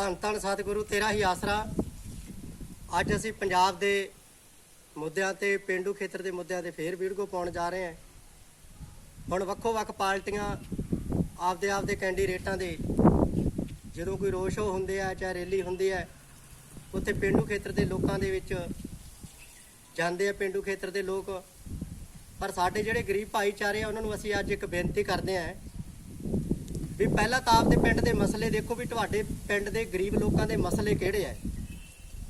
ਧੰਨ ਧੰਨ ਸਤਿਗੁਰੂ, ਤੇਰਾ ਹੀ ਆਸਰਾ। ਅੱਜ ਅਸੀਂ ਪੰਜਾਬ ਦੇ ਮੁੱਦਿਆਂ ਤੇ, ਪਿੰਡੂ ਖੇਤਰ ਦੇ ਮੁੱਦਿਆਂ ਤੇ ਫੇਰ ਵੀਡੀਓ ਪਾਉਣ ਜਾ ਰਹੇ ਹਾਂ। ਹੁਣ ਵੱਖੋ ਵੱਖ ਪਾਰਟੀਆਂ ਆਪਦੇ ਆਪਦੇ ਕੈਂਡੀਡੇਟਾਂ ਦੇ, ਜਦੋਂ ਕੋਈ ਰੋਡ ਸ਼ੋਅ ਹੁੰਦੇ ਆ, ਚਾਹੇ ਰੈਲੀ ਹੁੰਦੀ ਹੈ ਉੱਥੇ ਪਿੰਡੂ ਖੇਤਰ ਦੇ ਲੋਕਾਂ ਦੇ ਵਿੱਚ ਜਾਂਦੇ ਆ ਪਿੰਡੂ ਖੇਤਰ ਦੇ ਲੋਕ। ਪਰ ਸਾਡੇ ਜਿਹੜੇ ਗਰੀਬ ਭਾਈਚਾਰੇ ਆ, ਉਹਨਾਂ ਨੂੰ ਅਸੀਂ ਅੱਜ ਇੱਕ ਬੇਨਤੀ ਕਰਦੇ ਹਾਂ ਵੀ ਪਹਿਲਾਂ ਤਾਂ ਆਪਦੇ ਪਿੰਡ ਦੇ ਮਸਲੇ ਦੇਖੋ ਵੀ ਤੁਹਾਡੇ ਪਿੰਡ ਦੇ ਗਰੀਬ ਲੋਕਾਂ ਦੇ ਮਸਲੇ ਕਿਹੜੇ ਆ?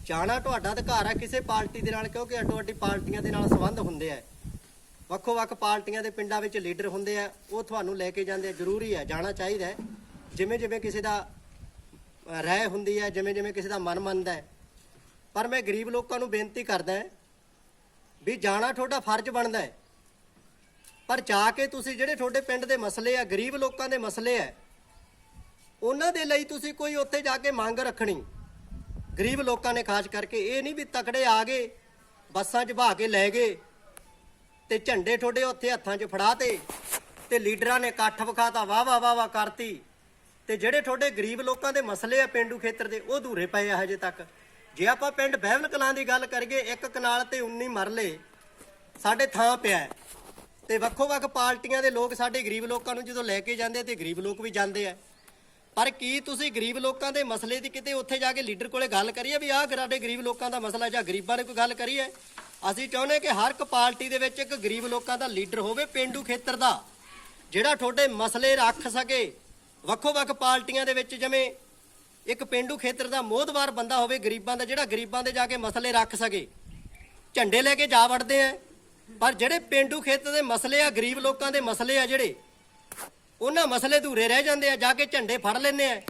ਜਾਣਾ ਤੁਹਾਡਾ ਅਧਿਕਾਰ ਆ ਕਿਸੇ ਪਾਰਟੀ ਦੇ ਨਾਲ ਕਿਉਂਕਿ ਅੱਡੋ ਅੱਡੀ ਪਾਰਟੀਆਂ ਦੇ ਨਾਲ ਸੰਬੰਧ ਹੁੰਦੇ ਆ। ਵੱਖੋ ਵੱਖ ਪਾਰਟੀਆਂ ਦੇ ਪਿੰਡਾਂ ਵਿੱਚ ਲੀਡਰ ਹੁੰਦੇ ਆ ਉਹ ਤੁਹਾਨੂੰ ਲੈ ਕੇ ਜਾਂਦੇ ਆ ਜ਼ਰੂਰੀ ਹੈ ਜਾਣਾ ਚਾਹੀਦਾ ਜਿਵੇਂ ਜਿਵੇਂ ਕਿਸੇ ਦਾ ਅਹ, ਰਾਏ ਹੁੰਦੀ ਹੈ ਜਿਵੇਂ ਜਿਵੇਂ ਕਿਸੇ ਦਾ ਮਨ ਮੰਨਦਾ ਹੈ। ਪਰ ਮੈਂ ਗਰੀਬ ਲੋਕਾਂ ਨੂੰ ਬੇਨਤੀ ਕਰਦਾ ਹਾਂ ਵੀ ਜਾਣਾ ਤੁਹਾਡਾ ਫਰਜ਼ ਬਣਦਾ ਹੈ। ਪਰ ਜਾ ਕੇ ਤੁਸੀਂ ਜਿਹੜੇ ਤੁਹਾਡੇ ਪਿੰਡ ਦੇ ਮਸਲੇ ਆ ਗਰੀਬ ਲੋਕਾਂ ਦੇ ਮਸਲੇ ਆ ਉਹਨਾਂ ਦੇ ਲਈ ਤੁਸੀਂ ਕੋਈ ਉੱਥੇ ਜਾ ਕੇ ਮੰਗ ਰੱਖਣੀ। ਗਰੀਬ ਲੋਕਾਂ ਨੇ ਖਾਸ ਕਰਕੇ ਇਹ ਨਹੀਂ ਵੀ ਤਕੜੇ ਆ ਗਏ, ਬੱਸਾਂ 'ਚ ਭਾ ਕੇ ਲੈ ਗਏ ਤੇ ਝੰਡੇ ਤੁਹਾਡੇ ਉੱਥੇ ਹੱਥਾਂ 'ਚ ਫੜਾਤੇ ਤੇ ਲੀਡਰਾਂ ਨੇ ਇਕੱਠ ਵਿਖਾਤਾ, ਵਾਹ ਵਾਹ ਵਾਹ ਵਾਹ ਕਰਤੀ। ਤੇ ਜਿਹੜੇ ਤੁਹਾਡੇ ਗਰੀਬ ਲੋਕਾਂ ਦੇ ਮਸਲੇ ਆ ਪਿੰਡੂ ਖੇਤਰ ਦੇ, ਉਹ ਅਧੂਰੇ ਪਏ ਆ ਹਜੇ ਤੱਕ। ਜੇ ਆਪਾਂ ਪਿੰਡ ਬਹਿਵਲ ਕਲਾਂ ਦੀ ਗੱਲ ਕਰੀਏ, ਇੱਕ ਕਨਾਲ ਤੇ 19 ਮਰਲੇ, ਸਾਡੇ ਥਾਂ ਪਿਆ ਹੈ। ਤੇ ਵੱਖੋ ਵੱਖ ਪਾਰਟੀਆਂ ਦੇ ਲੋਕ ਸਾਡੇ ਗਰੀਬ ਲੋਕਾਂ ਨੂੰ ਜਦੋਂ ਲੈ ਕੇ ਜਾਂਦੇ ਤੇ ਗਰੀਬ ਲੋਕ ਵੀ ਜਾਂਦੇ ਆ। ਪਰ ਕੀ ਤੁਸੀਂ ਗਰੀਬ ਲੋਕਾਂ ਦੇ ਮਸਲੇ ਦੀ ਕਿਤੇ ਉੱਥੇ ਜਾ ਕੇ ਲੀਡਰ ਕੋਲੇ ਗੱਲ ਕਰੀਏ ਵੀ ਆਹ ਸਾਡੇ ਗਰੀਬ ਲੋਕਾਂ ਦਾ ਮਸਲਾ ਜਾਂ ਗਰੀਬਾਂ ਨੇ ਕੋਈ ਗੱਲ ਕਰੀਏ ਅਸੀਂ ਚਾਹੁੰਦੇ ਕਿ ਹਰ ਇੱਕ ਪਾਰਟੀ ਦੇ ਵਿੱਚ ਇੱਕ ਗਰੀਬ ਲੋਕਾਂ ਦਾ ਲੀਡਰ ਹੋਵੇ ਪਿੰਡੂ ਖੇਤਰ ਦਾ, ਜਿਹੜਾ ਤੁਹਾਡੇ ਮਸਲੇ ਰੱਖ ਸਕੇ। ਵੱਖੋ ਵੱਖ ਪਾਰਟੀਆਂ ਦੇ ਵਿੱਚ ਜਿਵੇਂ ਇੱਕ ਪਿੰਡੂ ਖੇਤਰ ਦਾ ਮੋਹਦਵਾਰ ਬੰਦਾ ਹੋਵੇ ਗਰੀਬਾਂ ਦਾ, ਜਿਹੜਾ ਗਰੀਬਾਂ ਦੇ ਜਾ ਕੇ ਮਸਲੇ ਰੱਖ ਸਕੇ। ਝੰਡੇ ਲੈ ਕੇ ਜਾ ਵੜਦੇ ਆ ਪਰ ਜਿਹੜੇ ਪਿੰਡੂ ਖੇਤਰ ਦੇ ਮਸਲੇ ਆ, ਗਰੀਬ ਲੋਕਾਂ ਦੇ ਮਸਲੇ ਆ ਜਿਹੜੇ ਉਹਨਾਂ ਮਸਲੇ ਅਧੂਰੇ ਰਹਿ ਜਾਂਦੇ ਆ, ਜਾ ਕੇ ਝੰਡੇ ਫੜ ਲੈਂਦੇ ਆ।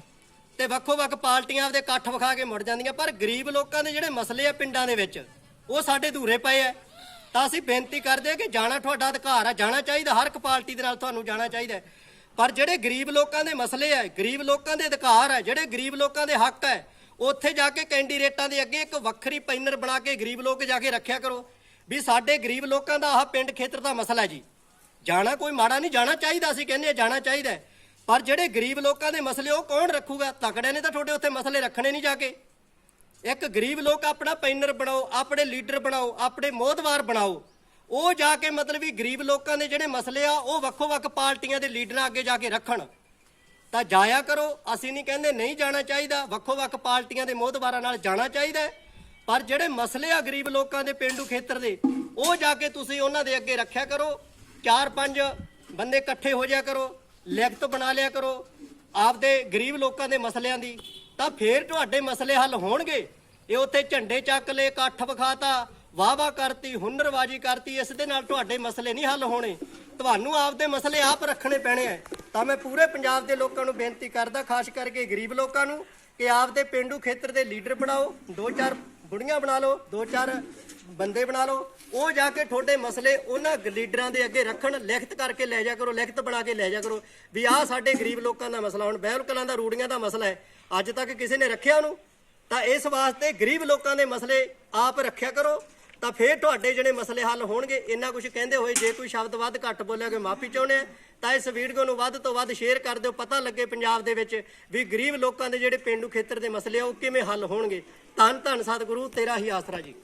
ਤੇ ਵੱਖੋ ਵੱਖ ਪਾਰਟੀਆਂ ਆਪਦੇ ਇਕੱਠ ਵਿਖਾ ਕੇ ਮੁੜ ਜਾਂਦੀਆਂ। ਪਰ ਗਰੀਬ ਲੋਕਾਂ ਦੇ ਜਿਹੜੇ ਮਸਲੇ ਆ ਪਿੰਡਾਂ ਦੇ ਵਿੱਚ, ਉਹ ਸਾਡੇ ਅਧੂਰੇ ਪਏ ਆ। ਤਾਂ ਅਸੀਂ ਬੇਨਤੀ ਕਰਦੇ ਆ ਕਿ ਜਾਣਾ ਤੁਹਾਡਾ ਅਧਿਕਾਰ ਆ, ਜਾਣਾ ਚਾਹੀਦਾ, ਹਰ ਇੱਕ ਪਾਰਟੀ ਦੇ ਨਾਲ ਤੁਹਾਨੂੰ ਜਾਣਾ ਚਾਹੀਦਾ ਪਰ ਜਿਹੜੇ ਗਰੀਬ ਲੋਕਾਂ ਦੇ ਮਸਲੇ ਆ, ਗਰੀਬ ਲੋਕਾਂ ਦੇ ਅਧਿਕਾਰ ਆ, ਜਿਹੜੇ ਗਰੀਬ ਲੋਕਾਂ ਦੇ ਹੱਕ ਹੈ ਉੱਥੇ ਜਾ ਕੇ ਕੈਂਡੀਡੇਟਾਂ ਦੇ ਅੱਗੇ ਇੱਕ ਵੱਖਰੀ ਪੈਨਰ ਬਣਾ ਕੇ ਗਰੀਬ ਲੋਕ ਜਾ ਕੇ ਰੱਖਿਆ ਕਰੋ। ਵੀ ਸਾਡੇ ਗਰੀਬ ਲੋਕਾਂ ਦਾ ਆਹ ਪਿੰਡ ਖੇਤਰ ਦਾ ਮਸਲਾ ਹੈ ਜੀ। ਜਾਣਾ ਕੋਈ ਮਾੜਾ ਨਹੀਂ, ਜਾਣਾ ਚਾਹੀਦਾ ਅਸੀਂ ਕਹਿੰਦੇ ਜਾਣਾ ਚਾਹੀਦਾ ਪਰ ਜਿਹੜੇ ਗਰੀਬ ਲੋਕਾਂ ਦੇ ਮਸਲੇ, ਉਹ ਕੌਣ ਰੱਖੂਗਾ? ਤਕੜੇ ਨੇ ਤਾਂ ਤੁਹਾਡੇ ਉੱਥੇ ਮਸਲੇ ਰੱਖਣੇ ਨਹੀਂ ਜਾ ਕੇ। ਇੱਕ ਗਰੀਬ ਲੋਕ ਆਪਣਾ ਪੈਨਰ ਬਣਾਓ, ਆਪਣੇ ਲੀਡਰ ਬਣਾਓ, ਆਪਣੇ ਮੋਹਦਵਾਰ ਬਣਾਓ। ਉਹ ਜਾ ਕੇ ਮਤਲਬ ਵੀ ਗਰੀਬ ਲੋਕਾਂ ਦੇ ਜਿਹੜੇ ਮਸਲੇ ਆ, ਉਹ ਵੱਖੋ ਵੱਖ ਪਾਰਟੀਆਂ ਦੇ ਲੀਡਰਾਂ ਅੱਗੇ ਜਾ ਕੇ ਰੱਖਣ। ਤਾਂ ਜਾਇਆ ਕਰੋ, ਅਸੀਂ ਨਹੀਂ ਕਹਿੰਦੇ ਨਹੀਂ ਜਾਣਾ ਚਾਹੀਦਾ ਵੱਖੋ ਵੱਖ ਪਾਰਟੀਆਂ ਦੇ ਮੋਹਦਵਾਰਾਂ ਨਾਲ ਜਾਣਾ ਚਾਹੀਦਾ ਪਰ ਜਿਹੜੇ ਮਸਲੇ ਆ ਗਰੀਬ ਲੋਕਾਂ ਦੇ ਪਿੰਡੂ ਖੇਤਰ ਦੇ, ਉਹ ਜਾ ਕੇ ਤੁਸੀਂ ਉਹਨਾਂ ਦੇ ਅੱਗੇ ਰੱਖਿਆ ਕਰੋ। ਚਾਰ ਪੰਜ ਬੰਦੇ ਇਕੱਠੇ ਹੋ ਜਾਇਆ ਕਰੋ, ਲਿਖਤ ਬਣਾ ਲਿਆ ਕਰੋ, ਆਪਦੇ ਗਰੀਬ ਲੋਕਾਂ ਦੇ ਮਸਲਿਆਂ ਦੀ। ਤਾਂ ਫੇਰ ਤੁਹਾਡੇ ਮਸਲੇ ਹੱਲ ਹੋਣਗੇ। ਇਹ ਉੱਥੇ ਝੰਡੇ ਚੱਕ ਲਏ, ਇਕੱਠ ਵਿਖਾਤਾ ਵਾਹ ਵਾਹ ਕਰਤੀ, ਹੁਨਰਬਾਜੀ ਕਰਤੀ, ਇਸ ਦੇ ਨਾਲ ਤੁਹਾਡੇ ਮਸਲੇ ਨਹੀਂ ਹੱਲ ਹੋਣੇ। ਤੁਹਾਨੂੰ ਆਪਦੇ ਮਸਲੇ ਆਪ ਰੱਖਣੇ ਪੈਣੇ ਆ ਤਾਂ ਮੈਂ ਪੂਰੇ ਪੰਜਾਬ ਦੇ ਲੋਕਾਂ ਨੂੰ ਬੇਨਤੀ ਕਰਦਾ, ਖਾਸ ਕਰਕੇ ਗਰੀਬ ਲੋਕਾਂ ਨੂੰ, ਕਿ ਆਪਦੇ ਪਿੰਡੂ ਖੇਤਰ ਦੇ ਲੀਡਰ ਬਣਾਓ। ਦੋ ਚਾਰ ਬੁੜੀਆਂ ਬਣਾ ਲਓ, ਦੋ ਚਾਰ ਬੰਦੇ ਬਣਾ ਲਓ, ਉਹ ਜਾ ਕੇ ਤੁਹਾਡੇ ਮਸਲੇ ਉਹਨਾਂ ਲੀਡਰਾਂ ਦੇ ਅੱਗੇ ਰੱਖਣ, ਲਿਖਤ ਕਰਕੇ ਲੈ ਜਾ ਕਰੋ, ਲਿਖਤ ਬਣਾ ਕੇ ਲੈ ਜਾ ਕਰੋ। ਵੀ ਆਹ ਸਾਡੇ ਗਰੀਬ ਲੋਕਾਂ ਦਾ ਮਸਲਾ, ਹੁਣ ਬਹਿਲ ਕਲਾਂ ਦਾ ਰੂੜੀਆਂ ਦਾ ਮਸਲਾ ਹੈ। ਅੱਜ ਤੱਕ ਕਿਸੇ ਨੇ ਰੱਖਿਆ ਉਹਨੂੰ? ਤਾਂ ਇਸ ਵਾਸਤੇ ਗਰੀਬ ਲੋਕਾਂ ਦੇ ਮਸਲੇ ਆਪ ਰੱਖਿਆ ਕਰੋ ਤਾਂ ਫੇਰ ਤੁਹਾਡੇ ਜਿਹੜੇ ਮਸਲੇ ਹੱਲ ਹੋਣਗੇ, ਇੰਨਾ ਕੁਝ ਕਹਿੰਦੇ ਹੋਏ, ਜੇ ਕੋਈ ਸ਼ਬਦ ਵੱਧ ਘੱਟ ਬੋਲਿਆ ਕਿ ਮਾਫੀ ਚਾਹੁੰਦੇ ਆ, ਤਾਂ ਇਸ ਵੀਡੀਓ ਨੂੰ ਵੱਧ ਤੋਂ ਵੱਧ ਸ਼ੇਅਰ ਕਰ ਦਿਓ, ਪਤਾ ਲੱਗੇ ਪੰਜਾਬ ਦੇ ਵਿੱਚ ਵੀ ਗਰੀਬ ਲੋਕਾਂ ਦੇ ਜਿਹੜੇ ਪਿੰਡੂ ਖੇਤਰ ਦੇ ਮਸਲੇ ਆ, ਉਹ ਕਿਵੇਂ ਹੱਲ ਹੋਣਗੇ। ਧੰਨ ਧੰਨ ਸਤਿਗੁਰੂ, ਤੇਰਾ ਹੀ ਆਸਰਾ ਜੀ।